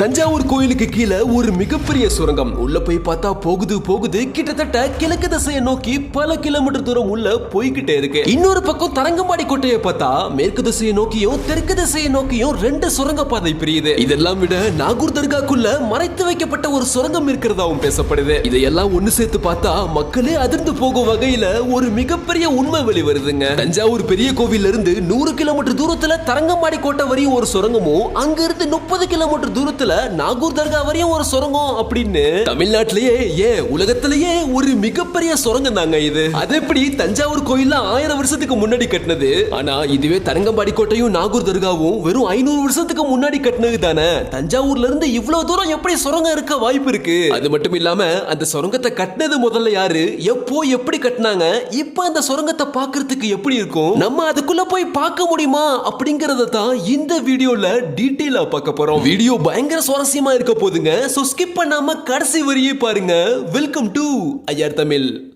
தஞ்சாவூர் கோயிலுக்கு கீழே ஒரு மிகப்பெரிய சுரங்கம். உள்ள போய் பார்த்தா போகுது போகுது. கிட்டத்தட்ட கிழக்கு திசையை நோக்கி பல கிலோமீட்டர் தூரம் உள்ள போய்கிட்டே இருக்கு. இன்னொரு பக்கம் தரங்கம்பாடி கோட்டையை பார்த்தா மேற்கு திசையை நோக்கியும் தெற்கு திசையை நோக்கியும் ரெண்டு சுரங்க பாதை பிரியுது. இதெல்லாம் விட நாகூர் தர்காக்குள்ள மறைத்து வைக்கப்பட்ட ஒரு சுரங்கம் இருக்கிறதாவும் பேசப்படுது. இதையெல்லாம் ஒண்ணு சேர்த்து பார்த்தா மக்களே அதிர்ந்து போகும் வகையில ஒரு மிகப்பெரிய உண்மை வெளிவருதுங்க தஞ்சாவூர் பெரிய கோவில் இருந்து நூறு கிலோமீட்டர் தூரத்துல தரங்கம்பாடி கோட்டை வரையும் ஒரு சுரங்கமும் அங்கிருந்து முப்பது கிலோமீட்டர் தூரத்துல நாகூர் தர்கா வரையும் ஒரு சுரங்கம் அப்படின்னு தமிழ்நாட்டிலேயே ஏன் உலகத்திலேயே ஒரு மிகப்பெரிய சுரங்கம் தாங்க இது. அது எப்படி தஞ்சாவூர் கோயில்ல ஆயிரம் வருஷத்துக்கு முன்னாடி கட்டினது? ஆனா இதுவே தரங்கம்பாடி கோட்டையும் நாகூர் தர்காவும் வெறும் ஐநூறு வருஷத்துக்கு முன்னாடி கட்டினது தானே? தஞ்சாவூர்ல இருந்து இவ்வளவு தூரம் எப்படி சுரங்கம் இருக்க வாய்ப்பு இருக்கு? அது மட்டும் இல்லாம அந்த சுரங்கத்தை கட்டினது முதல்ல யாரு? எப்போ எப்படி கட்டினாங்க? இப்ப அந்த சுரங்கத்தை பாக்குறதுக்கு எப்படி இருக்கும்? நம்ம அதுக்குள்ள போய் பார்க்க முடியுமா? அப்படிங்கறத தான் இந்த வீடியோல டீட்டெயிலா பார்க்க போறோம். வீடியோ பயங்கர சுவாரஸ்யமா இருக்க போதுங்க? சோ ஸ்கிப் பண்ணாம கடைசி வரியை பாருங்க. Welcome to Iyer Tamil.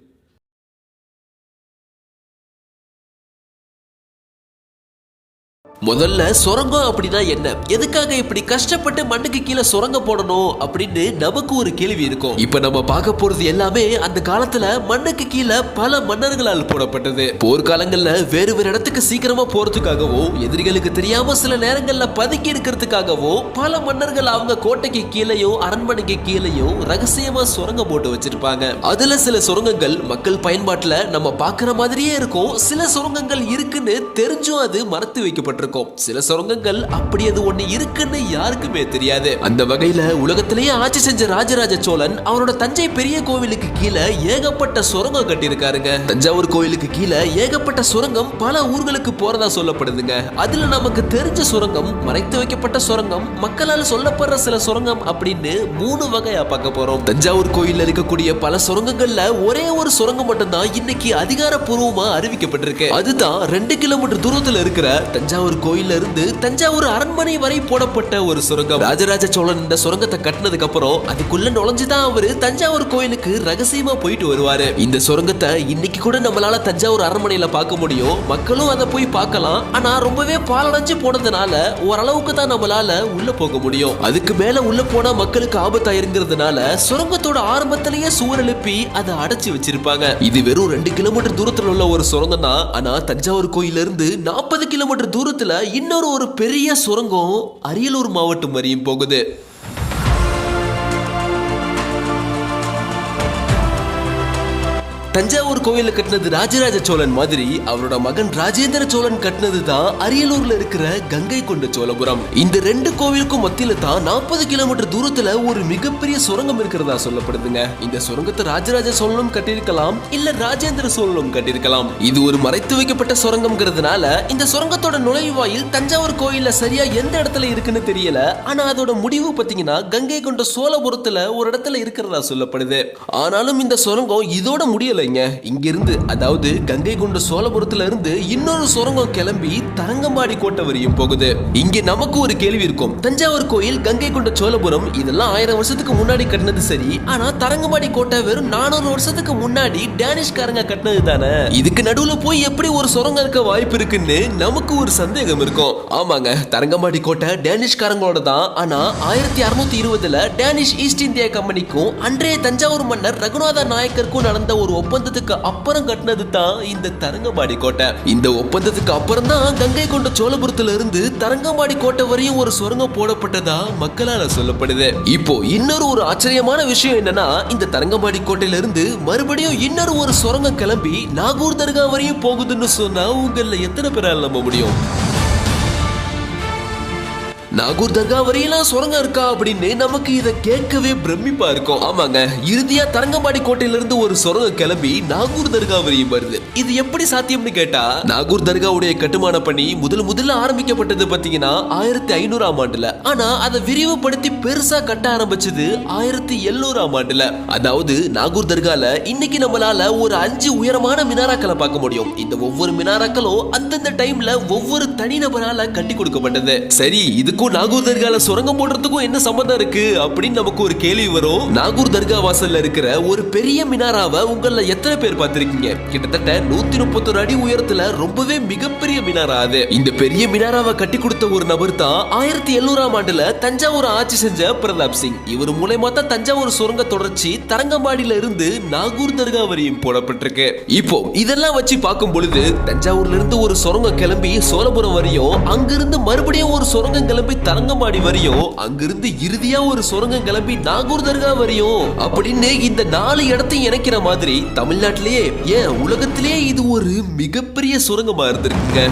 முதல்ல சுரங்கம் அப்படின்னா என்ன? எதுக்காக இப்படி கஷ்டப்பட்டு மண்ணுக்கு கீழே சுரங்கம் போடணும் அப்படின்னு நமக்கு ஒரு கேள்வி இருக்கும். இப்ப நம்ம பார்க்க போறது எல்லாமே அந்த காலத்துல மண்ணுக்கு கீழே பல மன்னர்களால் போடப்பட்டது. போர்க்காலங்கள்ல வேறு வேறு இடத்துக்கு சீக்கிரமா போறதுக்காகவும் எதிரிகளுக்கு தெரியாம சில நேரங்கள்ல பதுக்கி இருக்கிறதுக்காகவும் பல மன்னர்கள் அவங்க கோட்டைக்கு கீழேயோ அரண்மனைக்கு கீழேயோ ரகசியமா சுரங்கம் போட்டு வச்சிருப்பாங்க. அதுல சில சுரங்கங்கள் மக்கள் பயன்பாட்டுல நம்ம பார்க்குற மாதிரியே இருக்கும். சில சுரங்கங்கள் இருக்குன்னு தெரிஞ்சும் அது மறத்து வைக்கப்பட்டிருக்கும். சில சுரங்கங்கள் அப்படி அது ஒண்ணு இருக்குன்னு யாருக்குமே தெரியாது. அந்த வகையில உலகத்திலேயே ஆட்சி செஞ்ச ராஜராஜ சோழன் அவரோட தஞ்சை பெரிய கோவிலுக்கு கீழே ஏகப்பட்ட சுரங்கம் கட்டியிருக்காருங்க. தஞ்சாவூர் கோவிலுக்கு கீழே ஏகப்பட்ட சுரங்கம் பல ஊர்களுக்கு போறதா சொல்லப்படுதுங்க. அதுல நமக்கு தெரிஞ்ச சுரங்கம் மறைத்து வைக்கப்பட்ட சுரங்கம் மக்களால் சொல்லப்படுற சில சுரங்கம் அப்படின்னு மூணு வகையா பார்க்க போறோம். தஞ்சாவூர் கோயில்ல இருக்கக்கூடிய பல சுரங்கங்கள்ல ஒரே ஒரு சுரங்கம் மட்டும்தான் இன்னைக்கு அதிகாரப்பூர்வமா அறிவிக்கப்பட்டிருக்கு. அதுதான் ரெண்டு கிலோமீட்டர் தூரத்துல இருக்கிற தஞ்சாவூர் கோயில இருந்து தஞ்சாவூர் அரண்மனை வரை போடப்பட்ட ஒரு சுரங்கம். ராஜராஜ சோழன் இந்த சுரங்கத்தை கட்டினதுக்கு அப்புறம் அதுக்குள்ள நுழைஞ்சுதான் அவரு தஞ்சாவூர் கோயிலுக்கு ரகசியமா போயிட்டு வருவாரு. இந்த சுரங்கத்தை இன்னைக்கு கூட நம்மளால தஞ்சாவூர் அரண்மனையில பார்க்க முடியும். மக்களும் அதை போய் பார்க்கலாம். ஆனா ரொம்பவே பாலடைஞ்சு போனதுனால ஓரளவுக்கு தான் நம்மளால உள்ள போக முடியும். அதுக்கு மேல உள்ள போனா மக்களுக்கு ஆபத்தாயிருங்கிறதுனால சுரங்கத்தோட ஆரம்பத்திலேயே சுவர் எழுப்பி அதை அடைச்சு வச்சிருப்பாங்க. இது வெறும் ரெண்டு கிலோமீட்டர் தூரத்தில் உள்ள ஒரு சுரங்கம் தான் ஆனா தஞ்சாவூர் கோயில்ல இருந்து நாற்பது கிலோமீட்டர் தூரத்துல இன்னொரு ஒரு பெரிய சுரங்கம் அரியலூர் மாவட்டம் வரையும் போகுது. தஞ்சாவூர் கோயில கட்டினது ராஜராஜ சோழன் மாதிரி அவரோட மகன் ராஜேந்திர சோழன் கட்டினது தான் அரியலூர்ல இருக்கிற கங்கை கொண்ட சோழபுரம். இந்த ரெண்டு கோவிலுக்கும் மத்தியில தான் நாற்பது கிலோமீட்டர் தூரத்துல ஒரு மிகப்பெரிய சுரங்கம் இருக்கிறதா சொல்லப்படுதுங்க. இந்த சுரங்கத்தை ராஜராஜ சோழனும் கட்டியிருக்கலாம் இல்ல ராஜேந்திர சோழனும் கட்டியிருக்கலாம். இது ஒரு மறைத்து வைக்கப்பட்ட சுரங்கம்ங்கிறதுனால இந்த சுரங்கத்தோட நுழைவாயில் தஞ்சாவூர் கோயில்ல சரியா எந்த இடத்துல இருக்குன்னு தெரியல. ஆனா அதோட முடிவு பாத்தீங்கன்னா கங்கை கொண்ட சோழபுரத்துல ஒரு இடத்துல இருக்கிறதா சொல்லப்படுது. ஆனாலும் இந்த சுரங்கம் இதோட முடியல. வைங்க இங்கிருந்து அதாவது கங்கை கொண்ட சோழபுரத்துல இருந்து இன்னொரு சுரங்கம் கிளம்பி தரங்கம்பாடி கோட்டை வரையும் போகுது. இங்க நமக்கு ஒரு கேள்வி இருக்கும். தஞ்சாவூர் கோயில் கங்கை கொண்ட சோழபுரம் இதெல்லாம் ஆயிரம் வருஷத்துக்கு முன்னாடி கட்டினது சரி. ஆனா தரங்கம்பாடி கோட்டை வெறும் நானூறு வருஷத்துக்கு முன்னாடி டேனிஷ்காரங்க கட்டினது தானே? இதுக்கு நடுவுல போய் எப்படி ஒரு சுரங்கம் இருக்க வாய்ப்பு இருக்குன்னு நமக்கு ஒரு சந்தேகம் இருக்கும். ஆமாங்க தரங்கம்பாடி கோட்டை டேனிஷ்காரங்களோட தான். ஆனா ஆயிரத்தி அறுநூத்தி இருபதுல டேனிஷ் ஈஸ்ட் இந்தியா கம்பெனிக்கும் அன்றைய தஞ்சாவூர் மன்னர் ரகுநாத நாயக்கருக்கும் நடந்த ஒரு ஒப்பந்தத்துக்கு அப்புறம் கட்டினது தான் இந்த தரங்கம்பாடி கோட்டை. இந்த ஒப்பந்தத்துக்கு அப்புறம் தான் கங்கை கொண்ட சோழபுரத்துல இருந்து தரங்கம்பாடி கோட்டை வரையும் ஒரு சுரங்கம் போடப்பட்டதா மக்களால சொல்லப்படுது. இப்போ இன்னொரு ஒரு ஆச்சரியமான விஷயம் என்னன்னா இந்த தரங்கம்பாடி கோட்டையில இருந்து மறுபடியும் இன்னொரு ஒரு சுரங்கம் கிளம்பி நாகூர் தர்கா வரையும் போகுதுன்னு சொன்னா உங்கள எத்தனை பேரால் நம்ப முடியும்? நாகூர் தர்கா வரையெல்லாம் சுரங்கம் இருக்கா அப்படின்னு நமக்கு இதை கேட்கவே பிரமிப்பா இருக்கும். ஆமாங்க. இறுதியா தரங்கம்பாடி கோட்டையிலிருந்து ஒரு சுரங்கம் கிளம்பி நாகூர் தர்கா வரையும் வருது. இது எப்படி சாத்தியம்னு கேட்டா நாகூர் தர்காவுடைய கட்டுமான பணி முதல் முதல்ல ஆரம்பிக்கப்பட்டது பாத்தீங்கன்னா ஆயிரத்தி ஐநூறாம் ஆண்டுல. ஆனா அதை விரிவுபடுத்தி பெருசா கட்ட ஆரம்பிச்சது ஆயிரத்தி எழுநூறாம் ஆண்டுல. அதாவது நாகூர் தர்கால இன்னைக்கு நம்மளால ஒரு அஞ்சு உயரமான மினாராக்களை பார்க்க முடியும். இந்த ஒவ்வொரு மினாராக்களும் அந்தந்த டைம்ல ஒவ்வொரு தனிநபரால கட்டி கொடுக்கப்பட்டது. சரி இதுக்கு இதுக்கும் நாகூர் தர்கால சுரங்கம் போடுறதுக்கும் என்ன சம்பந்தம் இருக்கு அப்படின்னு நமக்கு ஒரு கேள்வி வரும். நாகூர் தர்கா வாசல்ல இருக்கிற ஒரு பெரிய மினாராவை உங்கள எத்தனை பேர் பார்த்திருக்கீங்க? கிட்டத்தட்ட நூத்தி முப்பத்தொரு அடி உயரத்துல ரொம்பவே மிகப்பெரிய மினாரா அது. இந்த பெரிய மினாராவை கட்டி கொடுத்த ஒரு நபர் தான் ஆயிரத்தி எழுநூறாம் ஆண்டுல தஞ்சாவூர் ஆட்சி செஞ்ச பிரதாப் சிங். இவர் மூலயமா தான் தஞ்சாவூர் சுரங்க தொடர்ச்சி தரங்கம்பாடியில இருந்து நாகூர் தர்கா வரையும் போடப்பட்டிருக்கு. இப்போ இதெல்லாம் வச்சு பார்க்கும் பொழுது தஞ்சாவூர்ல இருந்து ஒரு சுரங்கம் கிளம்பி சோழபுரம் வரையும் அங்கிருந்து மறுபடியும் ஒரு சுரங்கம் கிளம்பி தரங்கம்பாடி வரையும் அங்கிருந்து இறுதியா ஒரு சுரங்கம் கிளம்பி நாகூர் தர்கா வரையும் அப்படின்னு இந்த நாலு இடத்தையும் இணைக்கிற மாதிரி தமிழ்நாட்டிலேயே ஏன் உலகத்திலேயே இது ஒரு மிகப்பெரிய சுரங்கமா இருந்திருக்குங்க?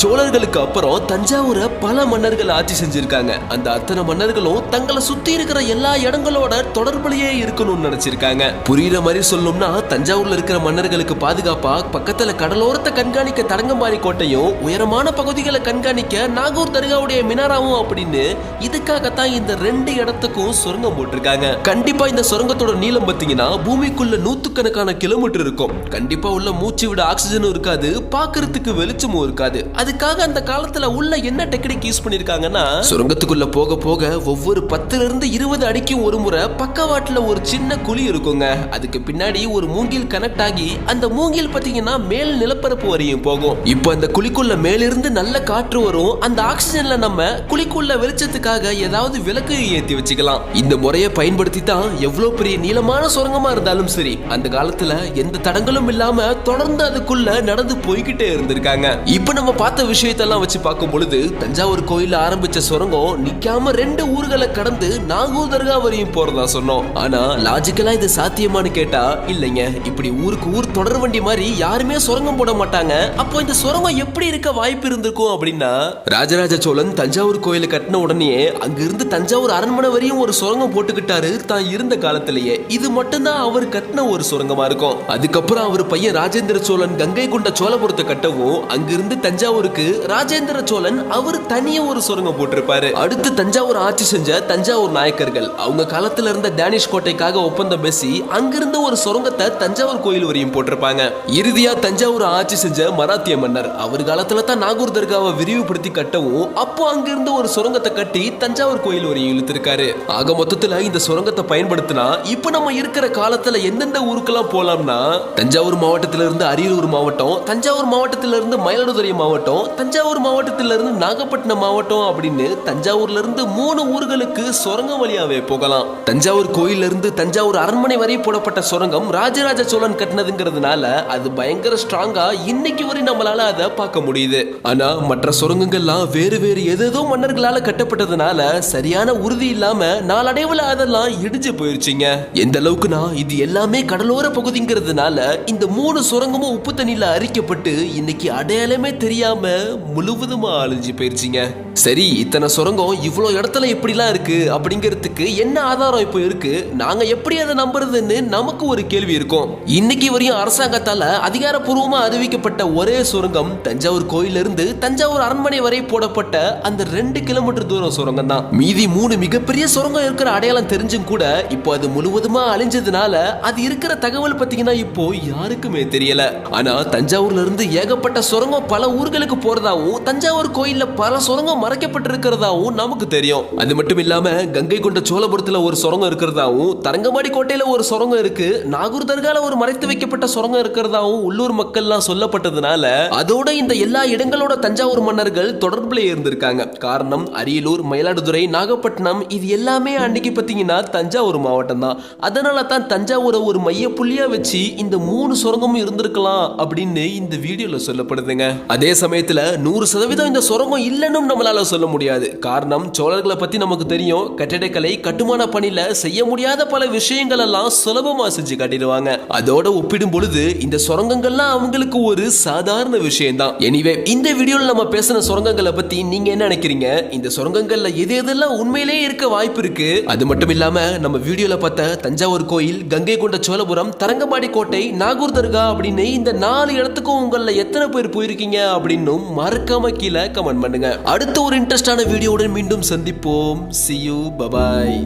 சோழர்களுக்கு அப்புறம் தஞ்சாவூரை பல மன்னர்கள் ஆட்சி செஞ்சிருக்காங்க. அந்த அத்தனை மன்னர்களும் தங்களை சுத்தி இருக்கிற எல்லா இடங்களோட தொடர்புலயே இருக்கணும்னு நினைச்சிருக்காங்க. புரியுற மாதிரி சொல்லணும்னா தஞ்சாவூர்ல இருக்கிற மன்னர்களுக்கு பாதுகாப்பா பக்கத்துல கடலோரத்தை கண்காணிக்க தடங்கம்பாடி கோட்டையும் உயரமான பகுதிகளை கண்காணிக்க நாகூர் தர்காவுடைய மினாராவும் அப்படின்னு இதுக்காகத்தான் இந்த ரெண்டு இடத்துக்கும் சுரங்கம் போட்டிருக்காங்க. கண்டிப்பா இந்த சுரங்கத்தோட நீளம் பார்த்தீங்கன்னா பூமிக்குள்ள நூத்துக்கணக்கான கிலோமீட்டர் இருக்கும். கண்டிப்பா உள்ள மூச்சு விட ஆக்சிஜனும் இருக்காது பாக்குறதுக்கு வெளிச்சமும் இருக்காது. அது அதுக்காக அந்த காலத்துல உள்ள என்ன டெக்னிக் யூஸ் பண்ணிருக்காங்கன்னா சுரங்கத்துக்குள்ள போக போக ஒவ்வொரு பத்துல இருந்து இருபது அடிக்கு ஒரு முறை பக்கவாட்டுல ஒரு சின்ன குழி இருக்குங்க. அதுக்கு பின்னாடி ஒரு மூங்கில் கனெக்ட் ஆகி அந்த மூங்கில் பாத்தீங்கன்னா மேல் நிலப்பரப்பு வரையும் போகும். இப்போ அந்த குழிக்குள்ள மேலிருந்து நல்ல காற்று வரும். அந்த ஆக்சிஜன்ல நம்ம குழிக்குள்ள வெளிச்சத்துக்காக ஏதாவது விளக்கு ஏத்தி வச்சுக்கலாம். இந்த முறையை பயன்படுத்தி தான் எவ்வளவு பெரிய நீளமான சுரங்கமா இருந்தாலும் சரி அந்த காலத்துல எந்த தடங்களும் இல்லாம தொடர்ந்து அதுக்குள்ள நடந்து போய்கிட்டே இருந்திருக்காங்க. இப்ப நம்ம பார்த்த விஷயத்தெல்லாம் வச்சு பார்க்கும் பொழுது தஞ்சாவூர் கோயில ஆரம்பிச்ச சுரங்கம் நிக்காம ரெண்டு ஊர்களை கடந்து நாகூர் தர்கா வரையும் போறதா சொன்னோம். ஆனா லாஜிக்கலா இது சாத்தியமான்னு கேட்டா இல்லைங்க. இப்படி ஊருக்கு ஊர் தொடர் வண்டி மாதிரி யாருமே சுரங்கம் போட மாட்டாங்க. அப்போ இந்த சுரங்கம் எப்படி இருக்க வாய்ப்பு இருந்திருக்கும் அப்படின்னா ராஜராஜ சோழன் தஞ்சாவூர் கோயில கட்டின உடனே அங்கிருந்து தஞ்சாவூர் அரண்மனை வரையும் ஒரு சுரங்கம் போட்டுக்கிட்டாரு தான் இருந்த காலத்திலேயே. இது மட்டும்தான் அவர் கட்டின ஒரு சுரங்கமா இருக்கும். அதுக்கப்புறம் அவர் பையன் ராஜேந்திர சோழன் கங்கை கொண்ட சோழபுரத்தை கட்டவும் அங்கிருந்து தஞ்சாவூர் தஞ்சாவூருக்கு ராஜேந்திர சோழன் அவர் தனியே ஒரு சுரங்கம் போட்டிருப்பாரு. அடுத்து தஞ்சாவூர் ஆட்சி செஞ்ச தஞ்சாவூர் நாயக்கர்கள். அவங்க காலத்துல இருந்த டேனிஷ் கோட்டைக்காக ஒப்பந்தம் பேசி அங்கிருந்த ஒரு சுரங்கத்தை தஞ்சாவூர் கோயில் வரையும் போட்டிருப்பாங்க. இறுதியா தஞ்சாவூர் ஆட்சி செஞ்ச மராத்திய மன்னர் அவர் காலத்துல தான் நாகூர் தர்காவை விரிவுபடுத்தி கட்டவும் அப்போ அங்கிருந்து ஒரு சுரங்கத்தை கட்டி தஞ்சாவூர் கோயில் வரையும் இழுத்திருக்காரு. ஆக மொத்தத்துல இந்த சுரங்கத்தை பயன்படுத்தினா இப்ப நம்ம இருக்கிற காலத்துல எந்தெந்த ஊருக்கெல்லாம் போலாம்னா தஞ்சாவூர் மாவட்டத்திலிருந்து அரியலூர் மாவட்டம் தஞ்சாவூர் மாவட்டத்திலிருந்து மயிலாடுதுறை மாவட்டம் தஞ்சாவூர் மாவட்டத்திலிருந்து நாகப்பட்டினம் மாவட்டம் அப்படின்னு தஞ்சாவூர்ல இருந்து மூணு ஊர்களுக்கு சுரங்கம் வழியாவே போகலாம். தஞ்சாவூர் கோயில இருந்து தஞ்சாவூர் அரண்மனை வரை போடப்பட்ட சுரங்கம் ராஜராஜ சோழன் கட்டினதுங்கிறதுனால அது பயங்கர ஸ்ட்ராங்கா இன்னைக்கு வரை நம்மளால அதை பார்க்க முடியுது. ஆனா மற்ற சுரங்கங்கள்லாம் வேறு வேறு எதேதோ மன்னர்களால கட்டப்பட்டதுனால சரியான உறுதி இல்லாம நாளடைவுல அதெல்லாம் இடிஞ்சு போயிருச்சுங்க. எந்த அளவுக்குனா இது எல்லாமே கடலோர பகுதிங்கிறதுனால இந்த மூணு சுரங்கமும் உப்பு தண்ணியில அரிக்கப்பட்டு இன்னைக்கு அடையாளமே தெரியாம முழுவதுமா அழிஞ்சு போயிடுச்சிங்க சரி இத்தனை சுரங்கம் இவ்வளோ இடத்துல எப்படிலாம் இருக்கு? அப்படிங்கிறதுக்கு என்ன ஆதாரம் இப்போ இருக்கு? நாங்க எப்படி அதை நம்புறதுன்னு நமக்கு ஒரு கேள்வி இருக்கும். இன்னைக்கு வரையும் அரசாங்கத்தால அதிகாரப்பூர்வமா அறிவிக்கப்பட்ட ஒரே சுரங்கம் தஞ்சாவூர் கோயில்ல இருந்து தஞ்சாவூர் அரண்மனை வரை போடப்பட்ட அந்த ரெண்டு கிலோமீட்டர் தூரம் சுரங்கம் தான் மீதி மூணு மிகப்பெரிய சுரங்கம் இருக்கிற அடையாளம் தெரிஞ்சும் கூட இப்போ அது முழுவதுமா அழிஞ்சதுனால அது இருக்கிற தகவல் பார்த்தீங்கன்னா இப்போ யாருக்குமே தெரியல. ஆனா தஞ்சாவூர்ல இருந்து ஏகப்பட்ட சுரங்கம் பல ஊர்களுக்கு போறதாவும் தஞ்சாவூர் கோயில்ல பல சுரங்கம் மறைக்கப்பட்டிருக்கிறதாவும் நமக்கு தெரியும். அது மட்டும் இல்லாம கங்கை கொண்ட சோழபுரத்துல ஒரு சுரங்கம் இருக்கிறதாவும் தரங்கம்பாடி கோட்டையில ஒரு சுரங்கம் இருக்கு நாகூர் தர்கால ஒரு மறைத்து வைக்கப்பட்ட சுரங்கம் இருக்கிறதாவும் உள்ளூர் மக்கள்லாம் சொல்லப்பட்டதுனால அதோட இந்த எல்லா இடங்களோட தஞ்சாவூர் மன்னர்கள் தொடர்புல இருந்திருக்காங்க. காரணம் அரியலூர் மயிலாடுதுறை நாகப்பட்டினம் இது எல்லாமே அன்னைக்கு பாத்தீங்கன்னா தஞ்சாவூர் மாவட்டம் தான். அதனால தான் தஞ்சாவூரை ஒரு மைய புள்ளியா வச்சு இந்த மூணு சுரங்கமும் இருந்திருக்கலாம் அப்படின்னு இந்த வீடியோல சொல்லப்படுதுங்க. அதே சமயத்துல நூறு சதவீதம் இந்த சுரங்கம் இல்லைன்னு நம்மளால சொல்ல முடியாது. காரணம் சோழர்களை பத்தி நமக்கு தெரியும். கட்டிடக்கலை கட்டுமான பணியில செய்ய முடியாத பல விஷயங்கள் எல்லாம் சுலபமா செஞ்சு காட்டிடுவாங்க. அதோட ஒப்பிடும் பொழுது இந்த சுரங்கங்கள்லாம் அவங்களுக்கு ஒரு சாதாரண விஷயம்தான். எனிவே இந்த வீடியோல நம்ம பேசின சுரங்கங்களை பத்தி நீங்க என்ன நினைக்கிறீங்க? இந்த சுரங்கங்கள்ல எது எதெல்லாம் உண்மையிலேயே இருக்க வாய்ப்பு இருக்கு? அது மட்டும் இல்லாம நம்ம வீடியோல பார்த்த தஞ்சாவூர் கோயில் கங்கை கொண்ட சோழபுரம் தரங்கம்பாடி கோட்டை நாகூர் தர்கா அப்படின்னு இந்த நாலு இடத்துக்கும் உங்கள எத்தனை பேர் போயிருக்கீங்க அப்படின்னும் மறக்காம கீழே கமெண்ட் பண்ணுங்க. அடுத்த அடுத்த ஒரு இன்ட்ரெஸ்டான வீடியோவுடன் மீண்டும் சந்திப்போம். C you bye bye